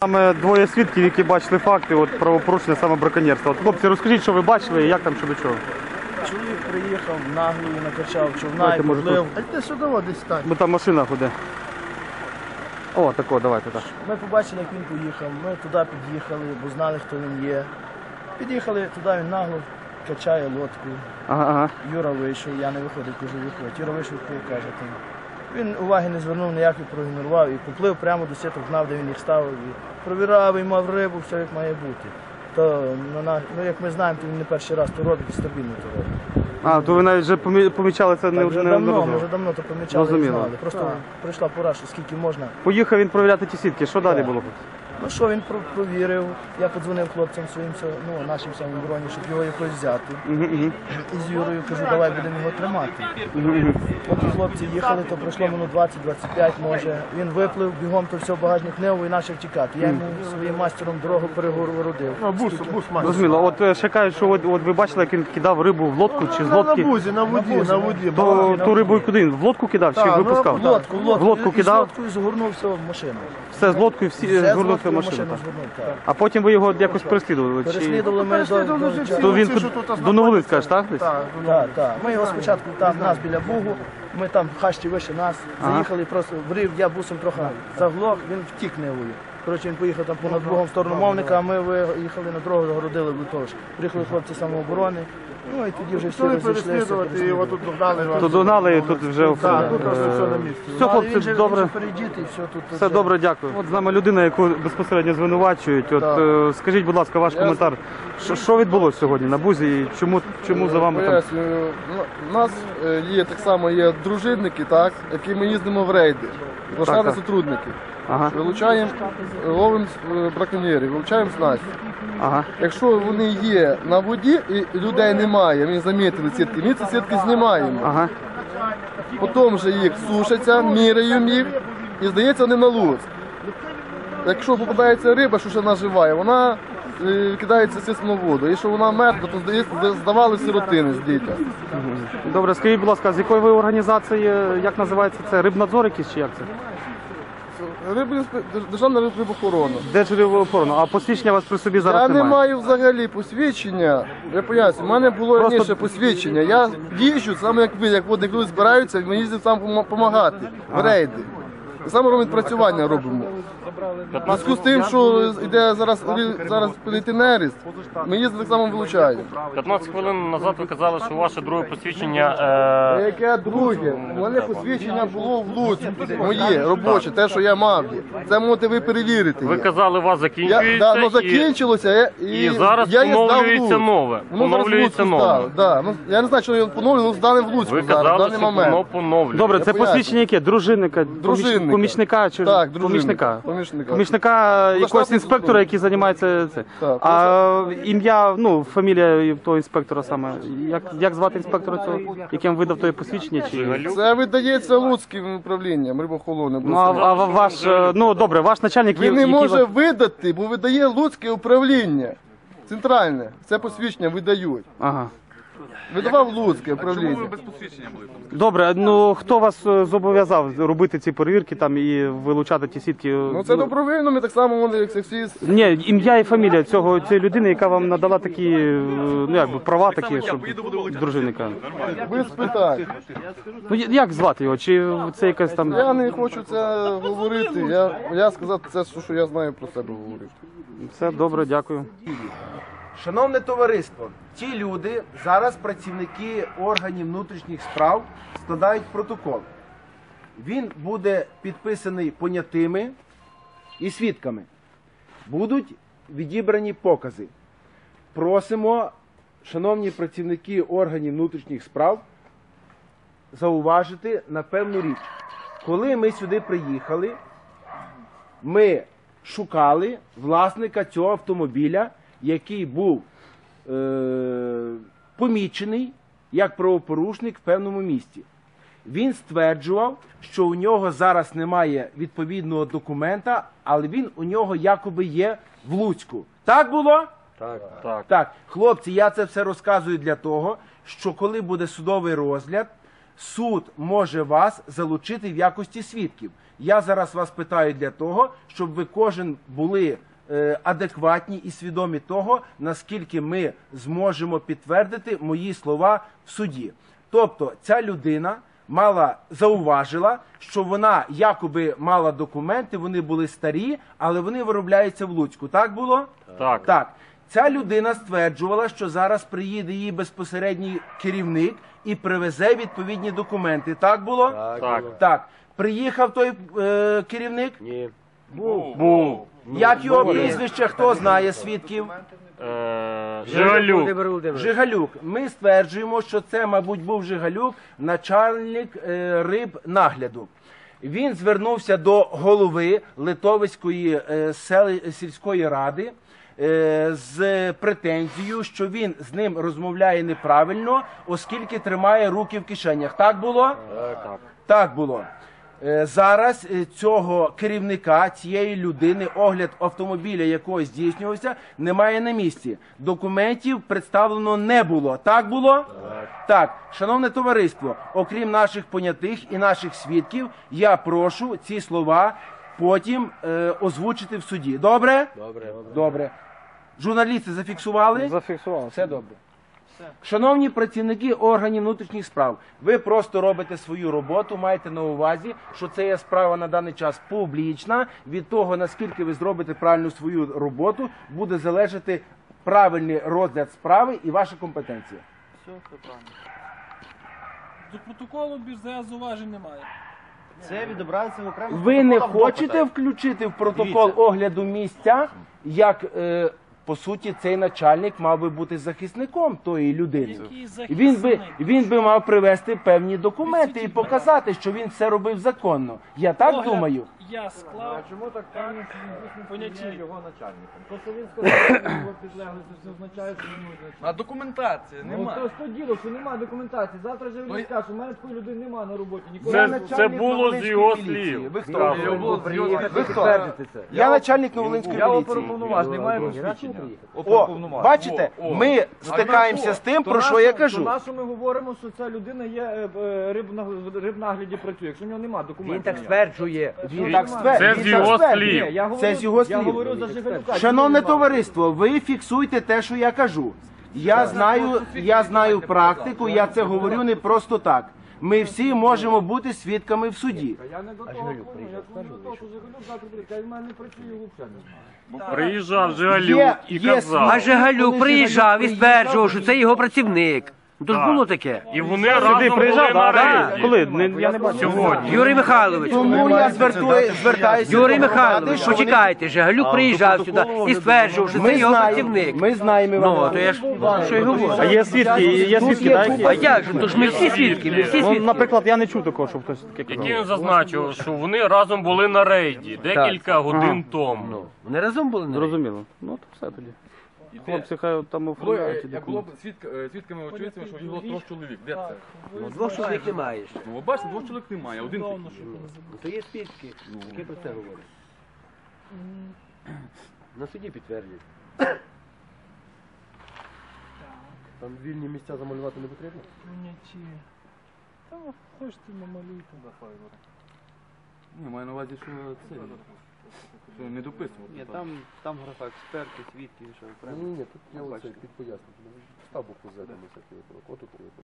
Саме двоє свідків, які бачили факти от, правопорушення саме браконьєрства. От, хлопці, розкажіть, що ви бачили і як там що до чого. Чоловік приїхав, наглою накачав човна і Давайте, може, поплив. А йди сюди, десь стань. Бо там машина ходить. О, тако, давайте так. Ми побачили, як він поїхав. Ми туди під'їхали, бо знали, хто він є. Під'їхали туди, він нагло качає лодку. Ага, ага. Юра вийшов, я не виходив, кажу, виходь. Юра вийшов, каже там. Він уваги не звернув, ніякої проігнорував і поплив прямо до сіток, знав, де він їх ставив. І провірав, і мав рибу, все як має бути. То на на- ну, як ми знаємо, то він не перший раз то робить і стабільно то робить. А, то ви навіть вже помі- помічали це не Так, вже вже не давно, ми вже давно то помічали і знали. Просто прийшла пора, що скільки можна. Поїхав він провіряти ті сітки. Що далі було? Ну що, він провірив. Я подзвонив хлопцям своїм, ну, нашим самим броні, щоб його якось взяти. І з Юрою кажу, давай будемо його тримати. Поки хлопці їхали, то пройшло минут 20-25 може. Він виплив, бігом то все в багажник ниву і почав тікати. Я йому своїм мастером дорогу перегородив. А, бус, бус, має. Зрозуміло. От е, ще кажуть, що от, от ви бачили, як він кидав рибу в лодку чи з На, на лодки. бузі, на воді, на воді. То ту рибу і куди він? В лодку кидав чи Так, ну, випускав? В лодку, в лодку, В лодку І з кидав? лодкою згорнув все в машину. Все з лодкою всі Все з згорнувся в лодкою в машину. машину так. А потім ви його якось переслідували? Чи... Переслідували ми до, до, до, То він тут до знаходяться. Новолинська так? десь? Так, Так, так. Ми його спочатку там нас біля Бугу, ми там в хащі вище нас, Ага. заїхали просто в рів, я бусом трохи заглох, він втік невою. Коротше, він поїхав там понад Бугом в сторону мовника, а ми виїхали на дорогу, загородили в Литовськ. Приїхали хлопці самооборони, ну і тоді вже всі Почали переслідувати, і його тут догнали. То догнали і тут вже Так, е, тут просто все на місці. Все, хлопці, добре. Перейдіти, і все тут. Все вже- добре, дякую. От з нами людина, яку безпосередньо звинувачують. От е, скажіть, будь ласка, ваш коментар. Що, що відбулося сьогодні на бузі і чому, чому за вами там? Пояснюю. У нас е, є так само є дружинники, так, які ми їздимо в рейди. Лошади так. сотрудники. Ага, Вилучаємо, ловимо е, браконьєрів, вилучаємо снасті. ага. Якщо вони є на воді і людей немає, ми замітили сітки, ми ці сітки знімаємо. Ага. Потім вже їх сушаться, міряємо їх і здається вони на луц. Якщо попадається риба, що ще наживає, вона е, кидається звісно, в воду. Якщо вона мертва, то здається, здавали сиротини з дітей. Добре, скажіть, будь ласка, з якої ви організації, е, як називається це? Рибнадзор якийсь чи як це? Державна рибохорона. рибоохорона? А посвідчення у вас при собі зараз Я не маю взагалі посвідчення. Я поясню, в мене було Просто- раніше посвідчення. Я їжджу, саме як ви, як водник люди збираються, ми їздимо там допомагати в рейди. Саме робимо відпрацювання робимо. В зв'язку з тим, що йде зараз зараз політи нерест, ми їздимо так само вилучаємо. 15 хвилин назад ви казали, що ваше друге посвідчення. Е... Яке друге? У мене посвідчення було в Луцьку, моє робоче, те, що я мав. Це можете ви перевірити. Ви казали, у вас Я, закінчується. да, ну, закінчилося, я- і, і зараз я поновлюється нове. Воно Поновлюється нове. Да. Ну, я не знаю, що його поновлює, але здали в Луцьку Ви зараз, в даний що момент. воно поновлює. Добре, це посвідчення яке? Дружинника? Поміч- Дружинника. Помічника чи Так, дружинника. помічника? Помічника. Помічника якогось інспектора, який займається це. Так, А ім'я, ну, фамілія того інспектора саме. Як, як звати інспектора цього, яким видав своє посвідчення? Чи... Це видається Луцьким управлінням рибохолони. Ну, а, а ваш, е, ну, добре, ваш начальник... Він не який може вас- видати, бо видає Луцьке управління. Центральне. Це посвідчення видають. Ага. Видавав Луцьке управління. Добре, ну хто вас е, зобов'язав робити ці перевірки там і вилучати ті сітки? Ну це добровільно, ми так само вони як всі. Ні, ім'я і фамілія цього цієї людини, яка вам надала такі е, ну якби права такі, щоб дружинника. Ви спитайте. Ну я- як звати його? Чи це якась там. Я не хочу це говорити. Я, я сказав це, що я знаю про себе говорити. Все добре, дякую. Шановне товариство, ті люди, зараз працівники органів внутрішніх справ складають протокол. Він буде підписаний понятими і свідками. Будуть відібрані покази. Просимо, шановні працівники органів внутрішніх справ, зауважити на певну річ. Коли ми сюди приїхали, ми шукали власника цього автомобіля, який був е, помічений як правопорушник в певному місті. Він стверджував, що у нього зараз немає відповідного документа, але він у нього якоби є в Луцьку. Так було? Так. Так, хлопці, я це все розказую для того, що коли буде судовий розгляд, суд може вас залучити в якості свідків. Я зараз вас питаю для того, щоб ви кожен були адекватні і свідомі того, наскільки ми зможемо підтвердити мої слова в суді. Тобто, ця людина мала зауважила, що вона якоби мала документи, вони були старі, але вони виробляються в Луцьку. Так було? Так. Так. Ця людина стверджувала, що зараз приїде її безпосередній керівник і привезе відповідні документи. Так було? Так. Так. Приїхав той е, керівник? Був. Як його прізвище, хто знає свідків? Е, Жигалюк. Жигалюк. Ми стверджуємо, що це, мабуть, був Жигалюк, начальник е, риб нагляду. Він звернувся до голови Литовської е, сільської ради е, з претензією, що він з ним розмовляє неправильно, оскільки тримає руки в кишенях. Так було? Так. Так було. Е, Зараз е, цього керівника, цієї людини, огляд автомобіля, якого здійснювався, немає на місці. Документів представлено не було. Так було? Так. Шановне товариство, окрім наших понятих і наших свідків, я прошу ці слова потім е, озвучити в суді. Добре? Добре. Добре. Журналісти зафіксували? Зафіксував. Все добре. Шановні працівники органів внутрішніх справ, ви просто робите свою роботу, маєте на увазі, що це є справа на даний час публічна. Від того, наскільки ви зробите правильну свою роботу, буде залежати правильний розгляд справи і ваша компетенція. Все, все правильно. До протоколу більш зауважень немає. Це відобразиться в окремих Ви не хочете включити в протокол огляду місця, як е, по суті цей начальник мав би бути захисником тої людини. Який Він би, він би мав привести певні документи і показати, що він все робив законно. Я так Огляд думаю. Я склав. Чому так певно, що він Поняті. дійсно є його начальником? То, що він сказав, що його підлеглий, це все означає, що він може А документації Ну, немає. то ж то діло, що немає документації. Завтра же він скаже, що в мене такої людини немає на роботі. Ніколи Це- це було з Новолинської його міліції. слів. Ви хто? Його було з його Ви хто? це. Я начальник Новолинської Я міліції. оперуповноважений, маю посвідчення. О, бачите, О, о. ми стикаємося з тим, То про що я кажу. на що ми говоримо, що ця людина є е, е, риб на в рибнагляді працює, якщо в нього немає документів. Він так стверджує. Він так стверджує. Це з його стверджує. слів. я говорю, Це з його Я говорю за Жигалюка. Шановне товариство, ви фіксуйте те, що я кажу. Я знаю, я знаю практику, я це говорю не просто так. Ми всі можемо бути свідками в суді. Я не до того, я не до того, що Жигалюк завтра буде. Я в мене не працює взагалі не знаю. Приїжджав Є- Жигалюк і є казав. А Жигалюк приїжджав і стверджував, що це його працівник. Ну то ж було таке. І вони разом Сюди були приїжджав, на да? рейді. Коли? Не- Я не бачив. Сьогодні. Юрій Михайлович. Тому я звертую, звертаюся Юрій до Михайлович, що вони- почекайте, Жигалюк приїжджав сюди і стверджував, що це Ми його знаємо, працівник. ми знаємо, Ну, то я ж що й говорю. А є свідки, є свідки, да, які? А як же? То ж ми всі свідки, ми всі Ну, свідки. наприклад, я не чув такого, щоб хтось таке Який він зазначив, що вони разом були на рейді декілька годин тому. Вони разом були на рейді? Зрозуміло. Ну, то все тоді. Хлопці хай там оформляють. ті Як було б е, свідками очевидцями, що їх було трьох чоловік. Де це? Ну, Двох чоловік не маєш. Ну, ви бачите, двох чоловік немає, один. Ну, То є свідки, які про це говорять. На суді підтверджують. Там вільні місця замалювати не потрібно? Поняті. Та хочете намалюйте. Ні, маю на увазі, що це. Що не дописувати. Ні, там, там графа експерти, свідки, що Ні, ні, ні, тут я оце під пояснення. Став букву всякі випадок. Отут